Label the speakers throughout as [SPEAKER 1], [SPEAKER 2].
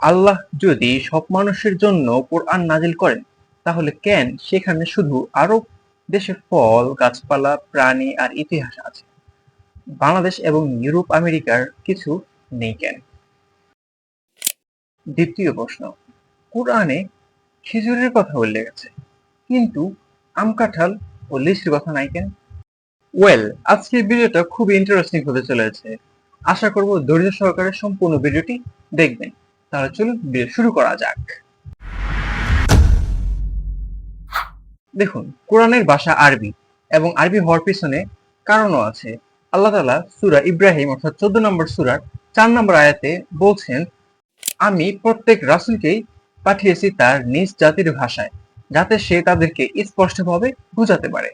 [SPEAKER 1] আল্লাহ যদি সব মানুষের জন্য কোরআন নাজিল করেন, তাহলে কেন সেখানে শুধু আরব দেশে ফল, গাছপালা, প্রাণী আর ইতিহাস আছে? বাংলাদেশ এবং ইউরোপ, আমেরিকার কিছু নেই কেন? দ্বিতীয় প্রশ্ন, কোরআনে খেজুরের কথা উল্লেখ আছে, কিন্তু আম, কাঁঠাল ও লিচির কথা নাই কেন? ওয়েল আজকের ভিডিওটা খুব ইন্টারেস্টিং হতে চলেছে। আশা করব ধৈর্য সহকারে সম্পূর্ণ ভিডিওটি দেখবেন। তাহলে চলুন ভিডিও শুরু করা যাক। দেখুন, কোরআনের ভাষা আরবি এবং আরবি হওয়ার পিছনে কারণও আছে। আল্লাহ তাআলা সূরা ইব্রাহিম, অর্থাৎ চোদ্দ নম্বর সূরার চার নম্বর আয়াতে বলছেন, আমি প্রত্যেক রাসূলকেই পাঠিয়েছি তার নিজ জাতির ভাষায়, যাতে সে তাদেরকে স্পষ্টভাবে বোঝাতে পারে।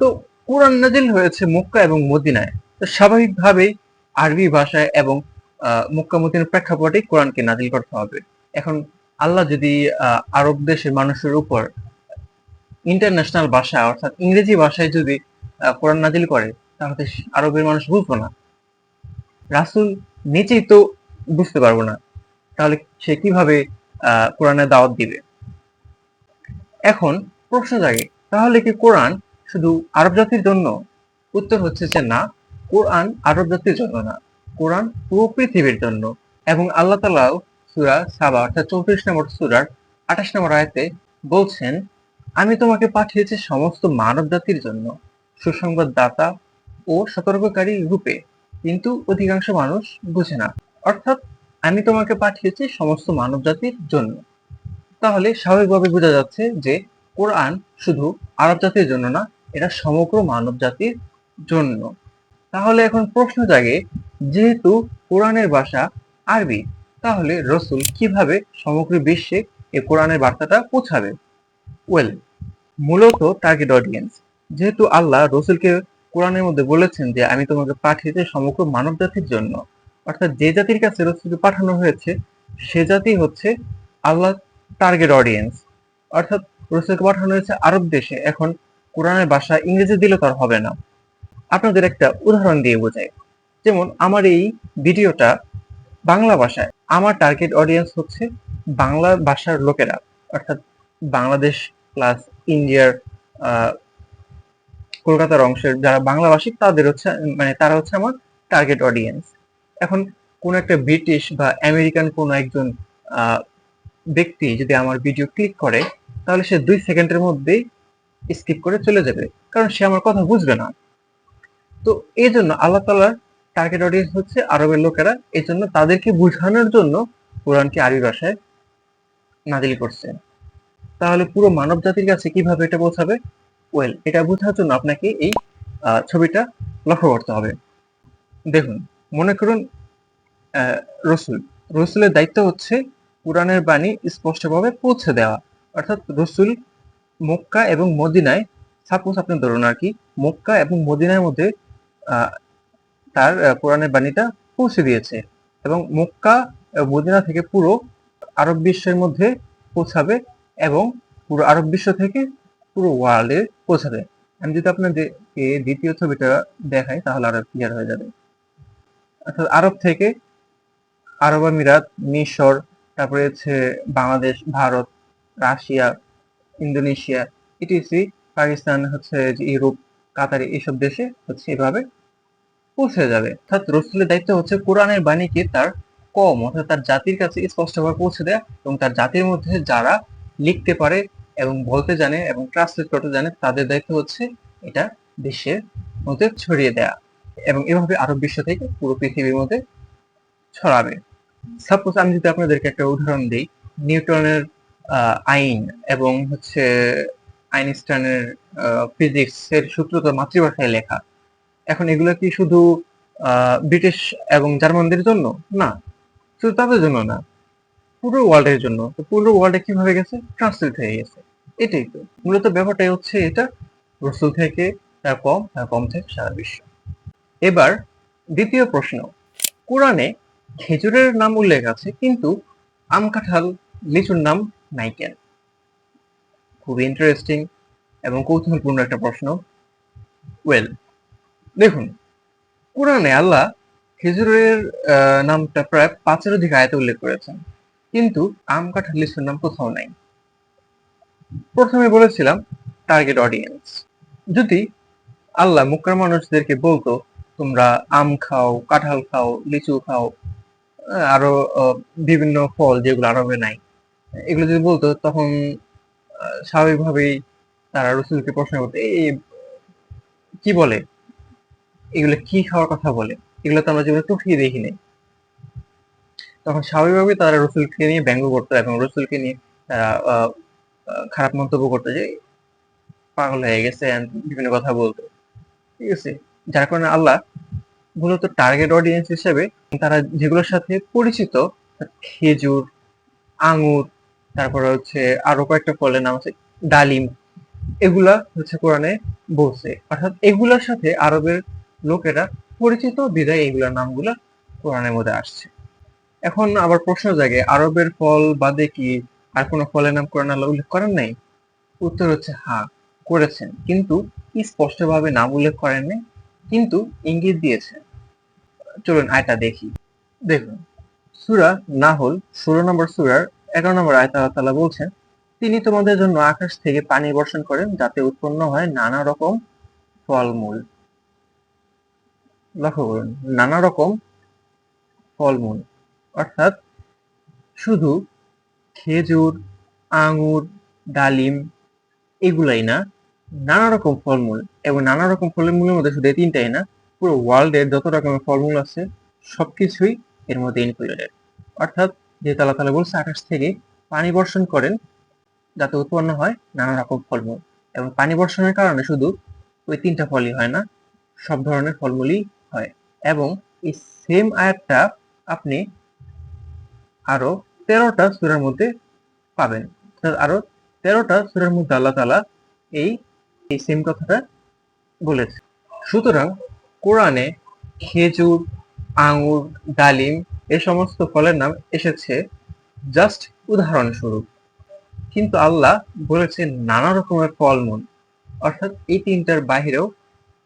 [SPEAKER 1] তো কোরআন নাজিল হয়েছে মক্কা এবং মদিনায়। তো স্বাভাবিকভাবেই আরবি ভাষায় এবং আহ, মক্কা প্রেক্ষাপটে কোরআনকে নাজিল করতে হবে। এখন আল্লাহ যদি আরব দেশের মানুষের উপর ইন্টারন্যাশনাল ভাষা অর্থাৎ ইংরেজি ভাষায় যদি কোরআন নাজিল করে তাহলে আরবের মানুষ বুঝব না। রাসূল নিজেই তো বুঝতে পারব না। তাহলে সে কীভাবে আহ, কোরআনের দাওয়াত দিবে? এখন প্রশ্ন জাগে তাহলে কি কোরআন শুধু আরব জাতির জন্য? উত্তর হচ্ছে যে না কোরআন আরব জাতির জন্য না। কোরআন পুরো পৃথিবীর জন্য। এবং আল্লাহ তালাও সুরা সাবা, অর্থাৎ চৌত্রিশ নম্বর সুরার আঠাশ নম্বর আয়াতে বলছেন, আমি তোমাকে পাঠিয়েছি সমস্ত মানব জাতির জন্য সুসংবাদ দাতা ও সতর্ককারী রূপে, কিন্তু অধিকাংশ মানুষ বুঝে না। অর্থাৎ আমি তোমাকে পাঠিয়েছি সমস্ত মানব জাতির জন্য। তাহলে স্বাভাবিকভাবে বোঝা যাচ্ছে যে কোরআন শুধু আরব জাতির জন্য না, এটা সমগ্র মানব জাতির জন্য। তাহলে এখন প্রশ্ন জাগে যেহেতু কোরআনের ভাষা আরবি, তাহলে রসুল কীভাবে সমগ্র বিশ্বে এ কোরআনের বার্তাটা পৌঁছাবে? ওয়েল মূলত টার্গেট অডিয়েন্স যেহেতু আল্লাহ রসুলকে কোরআনের মধ্যে বলেছেন যে, আমি তোমাকে পাঠিয়েছি সমগ্র মানব জাতির জন্য। অর্থাৎ যে জাতির কাছে রসুলকে পাঠানো হয়েছে, সে জাতি হচ্ছে আল্লাহ টার্গেট অডিয়েন্স অর্থাৎ রসুলকে পাঠানো হয়েছে আরব দেশে, এখন কোরআনের ভাষা ইংরেজি দিলে তো আর হবে না। আপনাদের একটা উদাহরণ দিয়ে বোঝাই। যেমন আমার এই ভিডিওটা বাংলা ভাষায়, আমার টার্গেট অডিয়েন্স হচ্ছে বাংলা ভাষার লোকেরা, অর্থাৎ বাংলাদেশ প্লাস ইন্ডিয়ার কলকাতার অংশের যারা বাংলাভাষী, তাদের হচ্ছে মানে তারা হচ্ছে আমার টার্গেট অডিয়েন্স এখন কোন একটা ব্রিটিশ বা আমেরিকান কোন একজন ব্যক্তি যদি আমার ভিডিও ক্লিক করে, তাহলে সে দুই সেকেন্ডের মধ্যেই স্কিপ করে চলে যাবে, কারণ সে আমার কথা বুঝবে না। তো এই জন্য আল্লাহ তালার টার্গেট অডিয়েন্স হচ্ছে আরবের লোকেরা। এই জন্য তাদেরকে বোঝানোর জন্য কোরআনকে আরবি ভাষায় নাজিল করছে। তাহলে পুরো মানব জাতির কাছে কীভাবে এটা বোঝাবে ওয়েল এটা বোঝার জন্য আপনাকে এই ছবিটা লক্ষ্য করতে হবে। দেখুন, মনে করুন রসুল। রসুলের দায়িত্ব হচ্ছে কোরআনের বাণী স্পষ্টভাবে পৌঁছে দেওয়া। অর্থাৎ রসুল মক্কা এবং মদিনায় সাপোজ আপনি ধরুন আর কি, মক্কা এবং মদিনার মধ্যে তার কোরআনের বাণীটা পৌঁছে দিয়েছে। এবং মক্কা মদিনা থেকে পুরো আরব বিশ্বের মধ্যে পৌঁছাবে এবং পুরো আরব বিশ্ব থেকে পুরো ওয়ার্ল্ডে পৌঁছাবে। আমি যদি আপনাদেরকে দ্বিতীয় ছবিটা দেখাই, তাহলে আরও ক্লিয়ার হয়ে যাবে। অর্থাৎ আরব থেকে আরব আমিরাত, মিশর, তারপরে হচ্ছে Bangladesh, Bharat, Russia, Indonesia, ETC, Pakistan, হচ্ছে ইউরোপ, কাতার, এইসব দেশে হচ্ছে এভাবে পৌঁছে যাবে। অর্থাৎ রসুলের দায়িত্ব হচ্ছে কোরআনের বাণীকে তার কম, অর্থাৎ তার জাতির কাছে স্পষ্টভাবে পৌঁছে দেয়া এবং তার জাতির মধ্যে যারা লিখতে পারে এবং বলতে জানে এবং ট্রান্সলেট করতে জানে, তাদের দায়িত্ব হচ্ছে এটা বিশ্বের মধ্যে ছড়িয়ে দেয়া এবং এভাবে আরব বিশ্ব থেকে পুরো পৃথিবীর মধ্যে ছড়াবে। সাপোজ আমি যদি আপনাদেরকে একটা উদাহরণ দিই, নিউটনের আইন এবং হচ্ছে আইনস্টাইনের ফিজিক্স এর সূত্র তো মাতৃভাষায় লেখা। এখন এগুলো কি শুধু ব্রিটিশ এবং জার্মানদের জন্য? না, শুধু তাদের জন্য না, পুরো ওয়ার্ল্ডের জন্য। তো পুরো ওয়ার্ল্ডে কীভাবে গেছে? ট্রান্সলেট হয়ে গেছে। এটাই তো। মূলত ব্যাপারটাই হচ্ছে এটা, রসুল থেকে তার কম তার কম থেকে সারা বিশ্ব। এবার দ্বিতীয় প্রশ্ন। কোরআনে খেজুরের নাম উল্লেখ আছে, কিন্তু আম কাঁঠাল, লিচুর নাম নাই কেন? খুবই ইন্টারেস্টিং এবং কৌতূহলপূর্ণ একটা প্রশ্ন। ওয়েল দেখুন, কোরআনে আল্লাহ খেজুরের নামটা প্রায় পাঁচের অধিক আয়াতে উল্লেখ করেছেন। কিন্তু আম কাঁঠাল লিচুর নাম কোথাও নাই। প্রথমে বলেছিলাম টার্গেট অডিয়েন্স যদি আল্লাহ মুক্কার মানুষদেরকে বলতো, তোমরা আম খাও, কাঁঠাল খাও, লিচু খাও আরও বিভিন্ন ফল যেগুলো আরবে নাই। এগুলো যদি বলতো, তখন স্বাভাবিকভাবেই তারা রসুলকে প্রশ্ন করতো, এই, কি বলে? এগুলো কি খাওয়ার কথা বলে? এগুলো তো আমরা জীবনে চোখেই দেখি নাই তখন স্বাভাবিকভাবে তারা রসুলকে নিয়ে ব্যঙ্গ করতো এবং রসুলকে নিয়ে তারা খারাপ মন্তব্য করতো যে, পাগল হয়ে গেছে বিভিন্ন কথা বলতো। ঠিক আছে? যার কারণে আল্লাহ মূলত টার্গেট অডিয়েন্স হিসেবে তারা যেগুলোর সাথে পরিচিত, খেজুর, আঙুর, তারপরে হচ্ছে আরও কয়েকটা ফলের নাম আছে, ডালিম। এগুলা হচ্ছে কোরআনে বলছে। অর্থাৎ এগুলার সাথে আরবের লোকেরা পরিচিত বিদায় এগুলার নামগুলা কোরআনের মধ্যে আসছে। এখন আবার প্রশ্ন জাগে, আরবের ফল বাদে কি আর কোনো ফলের নাম কোরআন আল্লাহ উল্লেখ করেন নাই? উত্তর হচ্ছে হ্যাঁ করেছেন। কিন্তু স্পষ্টভাবে নাম উল্লেখ করেননি কিন্তু ইঙ্গিত দিয়েছেন চলুন আয়টা দেখি। দেখুন, সুরা নাহল, ষোলো নম্বর সুরার এগারো নম্বর আয়তা তাআলা বলছেন, তিনি তোমাদের জন্য আকাশ থেকে পানি বর্ষণ করেন যাতে উৎপন্ন হয় নানা রকম ফলমূল। লক্ষ্য করুন নানা রকম ফলমূল। অর্থাৎ শুধু খেজুর, আঙুর, ডালিম এগুলাই না, নানা রকম ফলমূল এবং নানা রকম ফলমূলের মধ্যে শুধু তিনটাই না, পুরো ওয়ার্ল্ডের যত রকমের ফলমূল আছে সব কিছুই এর মধ্যে ইনক্লুডেড অর্থাৎ যে তালা তালা বলছে, আকাশ থেকে পানি বর্ষণ করেন, যাতে উৎপন্ন হয় নানা রকম ফলমূল। এবং পানি বর্ষণের কারণে শুধু ওই তিনটা ফলই হয় না, সব ধরনের ফলমূলই হয় এবং এই সেম আয়াতটা আপনি আরও তেরোটা সুরার মধ্যে পাবেন। আরও তেরোটা সুরার মধ্যে আল্লাহ তালা এই এই সেম কথাটা বলেছে। সুতরাং কোরআনে খেজুর, আঙুর, ডালিম এ সমস্ত ফলের নাম এসেছে জাস্ট উদাহরণস্বরূপ। কিন্তু আল্লাহ বলেছে নানা রকমের ফলমূল। অর্থাৎ এই তিনটার বাহিরেও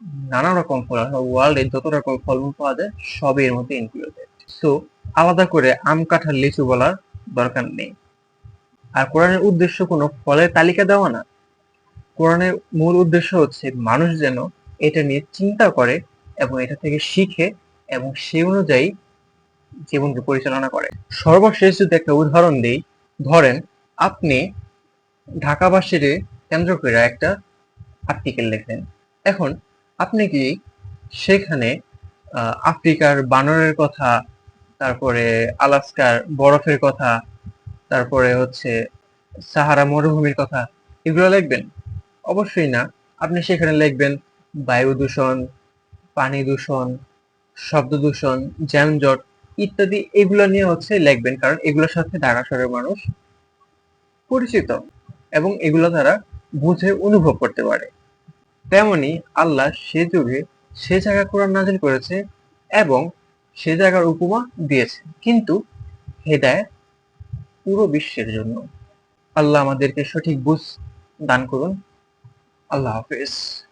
[SPEAKER 1] নানা রকম ফল ওয়ার্ল্ডে যত রকম ফলমূল পাওয়া যায়, সবই এর মধ্যে ইনক্লুডেড সো আলাদা করে আম, কাঁঠাল, লিচু বলার দরকার নেই। আর কোরআনের উদ্দেশ্য কোনো ফলের তালিকা দেওয়া না। কোরআনের মূল উদ্দেশ্য হচ্ছে মানুষ যেন এটা নিয়ে চিন্তা করে এবং এটা থেকে শিখে এবং সে অনুযায়ী জীবনকে পরিচালনা করে। সর্বশেষ যদি একটা উদাহরণ দিই, ধরেন আপনি ঢাকাবাসীর কেন্দ্র করে একটা আর্টিকেল লেখলেন। এখন আপনি কি সেখানে আফ্রিকার বানরের কথা, তারপরে আলাস্কার বরফের কথা, তারপরে হচ্ছে সাহারা মরুভূমির কথা, এগুলো লিখবেন? অবশ্যই না। আপনি সেখানে লিখবেন বায়ু দূষণ, পানি দূষণ, শব্দ দূষণ, যানজট ইত্যাদি এগুলো নিয়ে হচ্ছে লিখবেন, কারণ এগুলোর সাথে ঢাকা শহরের মানুষ পরিচিত এবং এগুলো তারা বুঝে, অনুভব করতে পারে। তেমনি আল্লাহ সে যুগে সে জায়গা কোরআন নাজিল করেছে এবং সে জায়গার উপমা দিয়েছে। কিন্তু হেদায়ত পুরো বিশ্বের জন্য। আল্লাহ আমাদেরকে সঠিক বুঝ দান করুন। আল্লাহ হাফেজ।